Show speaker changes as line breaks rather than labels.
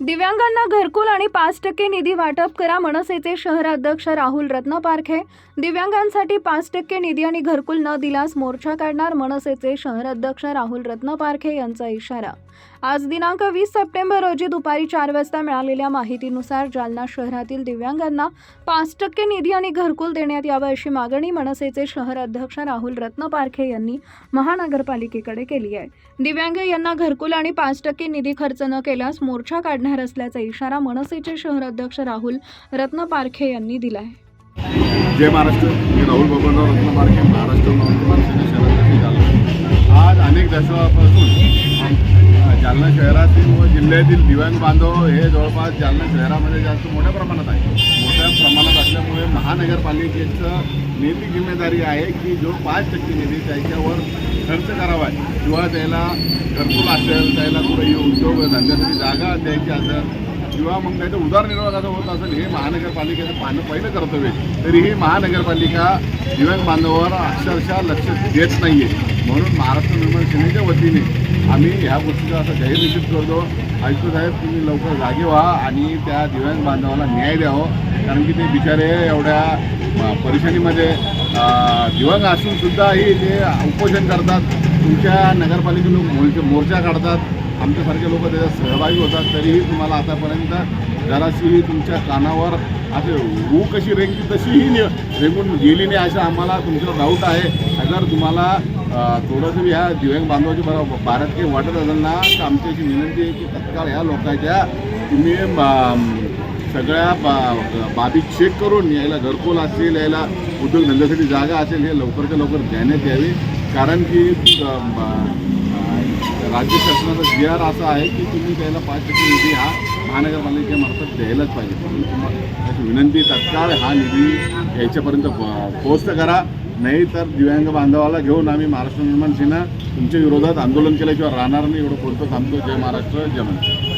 दिव्यांगांना घरकुल आणि पाच टक्के निधी वाटप करा मनसेचे शहराध्यक्ष राहुल रत्नपारखे. दिव्यांगांसाठी पाच टक्के निधी आणि घरकुल न दिल्यास मोर्चा काढणार मनसेचे शहराध्यक्ष राहुल रत्नपारखे यांचा इशारा. आज दिनांक वीस सप्टेंबर रोजी दुपारी चार वाजता मिळालेल्या माहितीनुसार जालना शहरातील दिव्यांगांना पाच टक्के निधी आणि घरकुल देण्यात यावं अशी मागणी मनसेचे शहर अध्यक्ष राहुल रत्नपारखे यांनी महानगरपालिकेकडे केली आहे. दिव्यांग यांना घरकुल आणि पाच टक्के निधी खर्च न केल्यास मोर्चा काढ काढणार असल्याचा इशारा मनसेचे शहर अध्यक्ष राहुल रत्न पारखे यांनी दिला आहे
जय महाराष्ट्र. मी राहुल बबनराव पारखे महाराष्ट्र नवनिर्माण सेना जालना. आज अनेक दशकापासून जालना शहरातील व जिल्ह्यातील दिव्यांग बांधव हे जवळपास जालना शहरामध्ये जास्त मोठ्या प्रमाणात आहे मोठ्या प्रमाणात असल्यामुळे महानगरपालिकेचं नेती जिम्मेदारी आहे की जो पाच टक्के निधी त्याच्यावर खर्च करावा. किंवा त्याला घरकुल असेल त्याला कुठेही उद्योग धंद्यासाठी जागा द्यायची असेल किंवा मग काही उदारनिर्वाहाचं होत असेल हे महानगरपालिकेचं पाहणं पहिलं कर्तव्य तरीही महानगरपालिका दिव्यांग बांधवावर अक्षरशः लक्ष देत नाही आहे म्हणून महाराष्ट्र निर्माण सेनेच्या वतीने आम्ही ह्या गोष्टीचा असं जाहीर निश्चित करतो. आयुक्त साहेब तुम्ही लवकर जागे व्हा आणि त्या दिव्यांग बांधवाला न्याय द्यावं. कारण की ते बिचारे एवढ्या अ, परेशानीमध्ये अ, दिव्यांग ते उपोषण करतात. तुमच्या नगरपालिके लोक मोर्चा काढतात. आमच्यासारखे लोक त्याच्यात सहभागी होतात. तरीही तुम्हाला आतापर्यंत जराशीही तुमच्या कानावर असे ऊ कशी रेंगती तशीही नि- रेंगून गेली नाही असं आम्हाला तुमच्यावर डाऊट आहे. अगर तुम्हाला थोडंसं बी ह्या दिव्यांग बांधवाची बरोबर भारत काही वाटत असेल ना तर आमची अशी विनंती आहे की तत्काळ ह्या लोकांच्या तुम्ही सगळ्या बा बाबी चेक करून यायला घरकोल असेल यायला उद्योगधंद्यासाठी जागा असेल हे लवकरच्या लवकर देण्यात यावी कारण की राज्य शासनाचा जी आर असा आहे की तुम्ही त्याला पाच टक्के निधी हा महानगरपालिकेमार्फत द्यायलाच पाहिजे. म्हणून तुम्हाला अशी विनंती तत्काळ हा निधी याच्यापर्यंत पोस्ट करा. नाही तर दिव्यांग बांधवाला घेऊन आम्ही महाराष्ट्र निर्माण सेना तुमच्या विरोधात आंदोलन केल्याशिवाय राहणार नाही. एवढं पुरतं थांबतो. जय महाराष्ट्र जय महाराष्ट्र.